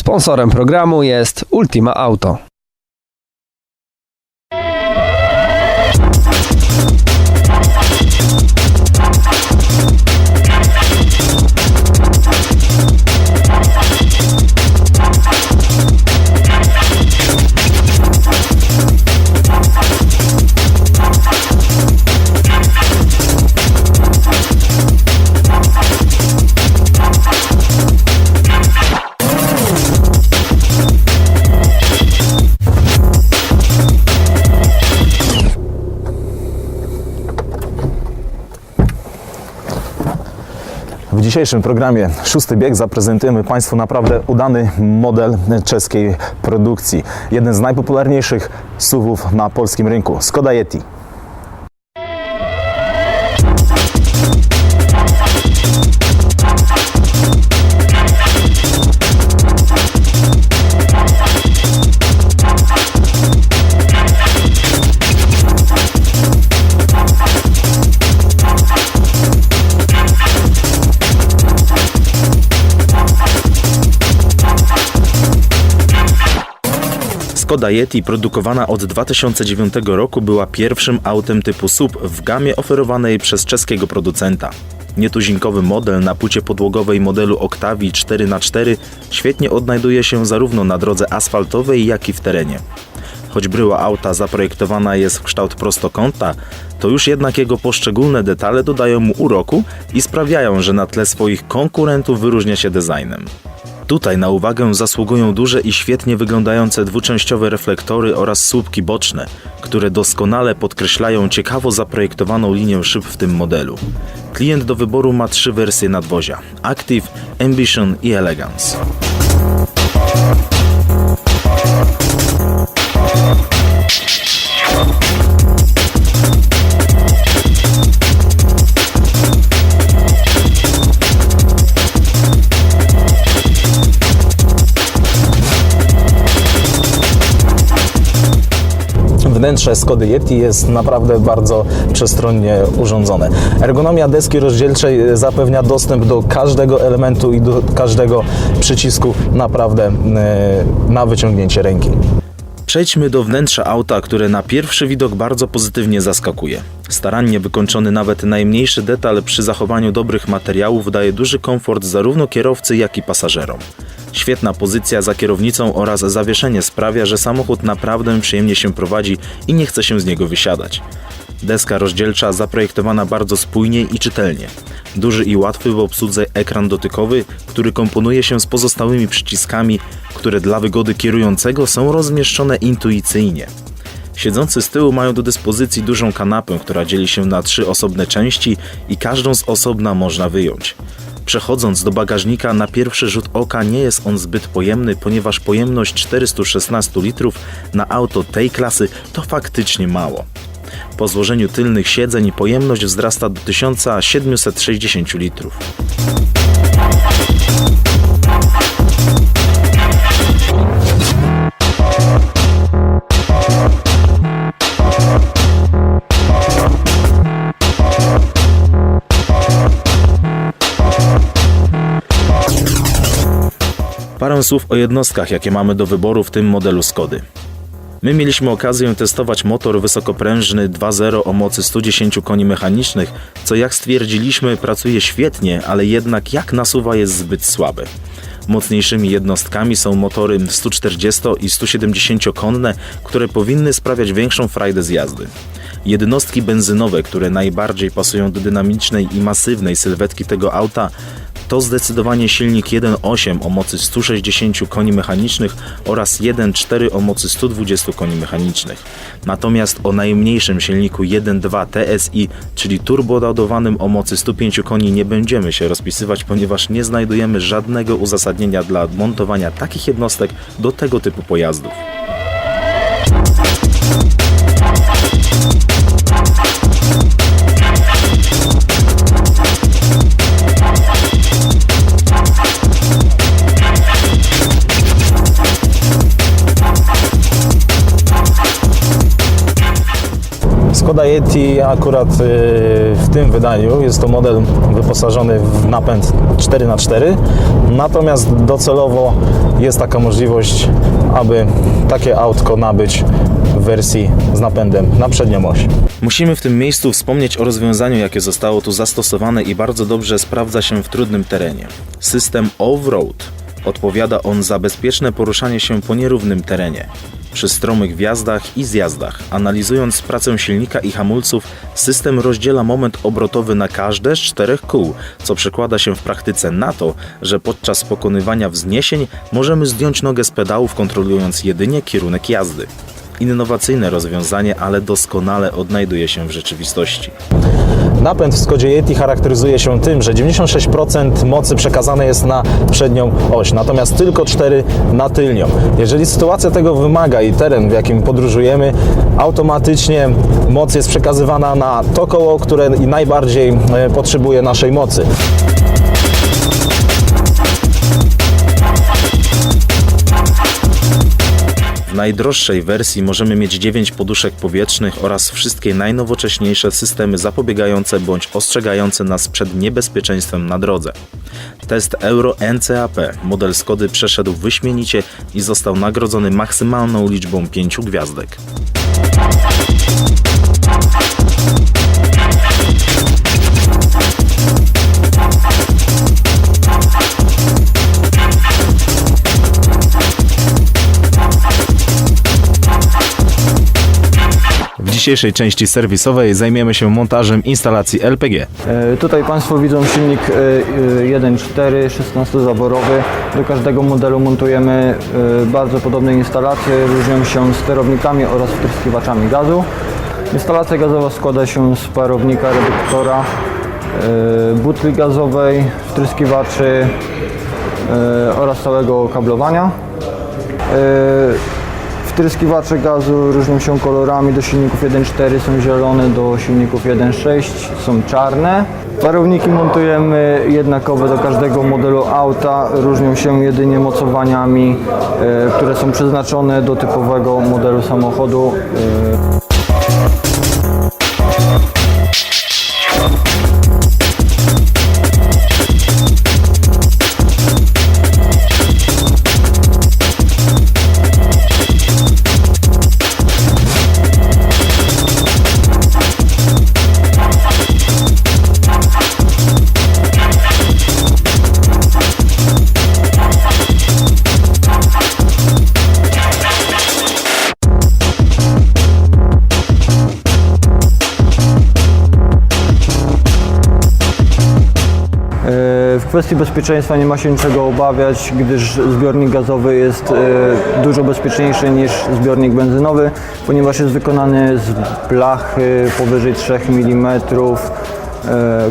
Sponsorem programu jest Ultima Auto. W dzisiejszym programie Szósty Bieg zaprezentujemy Państwu naprawdę udany model czeskiej produkcji. Jeden z najpopularniejszych SUVów na polskim rynku. Skoda Yeti. Skoda Yeti produkowana od 2009 roku była pierwszym autem typu SUV w gamie oferowanej przez czeskiego producenta. Nietuzinkowy model na płycie podłogowej modelu Octavii 4x4 świetnie odnajduje się zarówno na drodze asfaltowej, jak i w terenie. Choć bryła auta zaprojektowana jest w kształt prostokąta, to już jednak jego poszczególne detale dodają mu uroku i sprawiają, że na tle swoich konkurentów wyróżnia się designem. Tutaj na uwagę zasługują duże i świetnie wyglądające dwuczęściowe reflektory oraz słupki boczne, które doskonale podkreślają ciekawo zaprojektowaną linię szyb w tym modelu. Klient do wyboru ma trzy wersje nadwozia: Active, Ambition i Elegance. Wnętrze Skody Yeti jest naprawdę bardzo przestronnie urządzone. Ergonomia deski rozdzielczej zapewnia dostęp do każdego elementu i do każdego przycisku naprawdę e, na wyciągnięcie ręki. Przejdźmy do wnętrza auta, które na pierwszy widok bardzo pozytywnie zaskakuje. Starannie wykończony nawet najmniejszy detal przy zachowaniu dobrych materiałów daje duży komfort zarówno kierowcy, jak i pasażerom. Świetna pozycja za kierownicą oraz zawieszenie sprawia, że samochód naprawdę przyjemnie się prowadzi i nie chce się z niego wysiadać. Deska rozdzielcza zaprojektowana bardzo spójnie i czytelnie. Duży i łatwy w obsłudze ekran dotykowy, który komponuje się z pozostałymi przyciskami, które dla wygody kierującego są rozmieszczone intuicyjnie. Siedzący z tyłu mają do dyspozycji dużą kanapę, która dzieli się na trzy osobne części i każdą z osobna można wyjąć. Przechodząc do bagażnika, na pierwszy rzut oka nie jest on zbyt pojemny, ponieważ pojemność 416 litrów na auto tej klasy to faktycznie mało. Po złożeniu tylnych siedzeń pojemność wzrasta do 1760 litrów. Słów o jednostkach, jakie mamy do wyboru w tym modelu Skody. My mieliśmy okazję testować motor wysokoprężny 2.0 o mocy 110 koni mechanicznych, co jak stwierdziliśmy pracuje świetnie, ale jednak jak nasuwa jest zbyt słabe. Mocniejszymi jednostkami są motory 140 i 170 konne, które powinny sprawiać większą frajdę z jazdy. Jednostki benzynowe, które najbardziej pasują do dynamicznej i masywnej sylwetki tego auta, to zdecydowanie silnik 1.8 o mocy 160 koni mechanicznych oraz 1.4 o mocy 120 koni mechanicznych. Natomiast o najmniejszym silniku 1.2 TSI, czyli turbododowanym o mocy 105 koni nie będziemy się rozpisywać, ponieważ nie znajdujemy żadnego uzasadnienia dla montowania takich jednostek do tego typu pojazdów. Skoda Yeti akurat y, w tym wydaniu jest to model wyposażony w napęd 4x4, natomiast docelowo jest taka możliwość, aby takie autko nabyć w wersji z napędem na przednią oś. Musimy w tym miejscu wspomnieć o rozwiązaniu, jakie zostało tu zastosowane i bardzo dobrze sprawdza się w trudnym terenie. System off-road. Odpowiada on za bezpieczne poruszanie się po nierównym terenie. Przy stromych wjazdach i zjazdach, analizując pracę silnika i hamulców, system rozdziela moment obrotowy na każde z czterech kół, co przekłada się w praktyce na to, że podczas pokonywania wzniesień możemy zdjąć nogę z pedałów, kontrolując jedynie kierunek jazdy. Innowacyjne rozwiązanie, ale doskonale odnajduje się w rzeczywistości. Napęd w Skodzie Yeti charakteryzuje się tym, że 96% mocy przekazane jest na przednią oś, natomiast tylko 4 na tylnią. Jeżeli sytuacja tego wymaga i teren, w jakim podróżujemy, automatycznie moc jest przekazywana na to koło, które najbardziej e, potrzebuje naszej mocy. Najdroższej wersji możemy mieć 9 poduszek powietrznych oraz wszystkie najnowocześniejsze systemy zapobiegające bądź ostrzegające nas przed niebezpieczeństwem na drodze. Test Euro NCAP model Skody przeszedł wyśmienicie i został nagrodzony maksymalną liczbą 5 gwiazdek. Dzisiejszej części serwisowej zajmiemy się montażem instalacji LPG. E, Tutaj Państwo widzą silnik e, e, 1.4 16-zaborowy. Do każdego modelu montujemy e, bardzo podobne instalacje. Różnią się sterownikami oraz wtryskiwaczami gazu. Instalacja gazowa składa się z parownika, reduktora, e, butli gazowej, wtryskiwaczy e, oraz całego kablowania. E, Wtryskiwacze gazu różnią się kolorami. Do silników 1.4 są zielone, do silników 1.6 są czarne. Parowniki montujemy jednakowe do każdego modelu auta. Różnią się jedynie mocowaniami, e, które są przeznaczone do typowego modelu samochodu. Kwestii bezpieczeństwa nie ma się niczego obawiać, gdyż zbiornik gazowy jest e, dużo bezpieczniejszy niż zbiornik benzynowy, ponieważ jest wykonany z blachy powyżej 3 mm, e,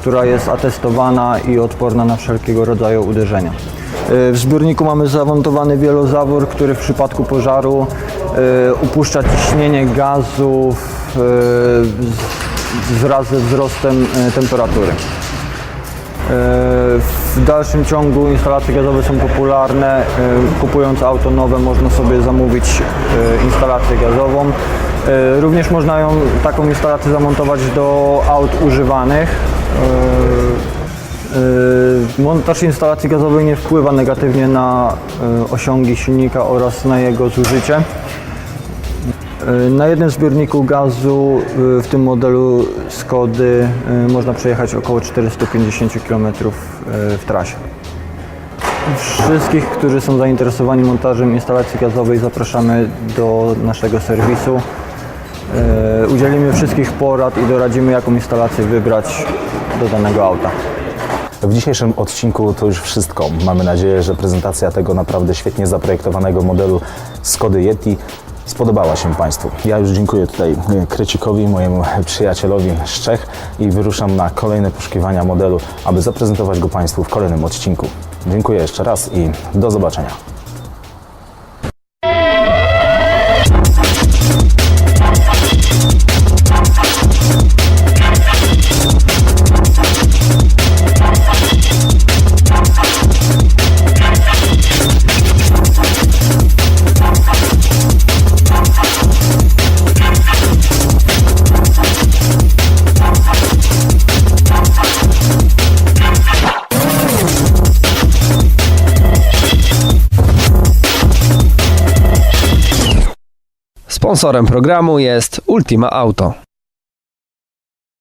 która jest atestowana i odporna na wszelkiego rodzaju uderzenia. E, W zbiorniku mamy zamontowany wielozawór, który w przypadku pożaru upuszcza ciśnienie gazu w, e, wraz ze wzrostem temperatury. W dalszym ciągu instalacje gazowe są popularne. E, Kupując auto nowe można sobie zamówić e, instalację gazową. E, Również można ją, taką instalację zamontować do aut używanych. Montaż instalacji gazowej nie wpływa negatywnie na osiągi silnika oraz na jego zużycie. E, Na jednym zbiorniku gazu e, w tym modelu Skody e, można przejechać około 450 km w trasie. Wszystkich, którzy są zainteresowani montażem instalacji gazowej zapraszamy do naszego serwisu. Udzielimy wszystkich porad i doradzimy jaką instalację wybrać do danego auta. W dzisiejszym odcinku to już wszystko. Mamy nadzieję, że prezentacja tego naprawdę świetnie zaprojektowanego modelu Skody Yeti spodobała się Państwu. Ja już dziękuję tutaj e, Krecikowi, mojemu przyjacielowi z Czech i wyruszam na kolejne poszukiwania modelu, aby zaprezentować go Państwu w kolejnym odcinku. Dziękuję jeszcze raz i do zobaczenia. Sponsorem programu jest Ultima Auto.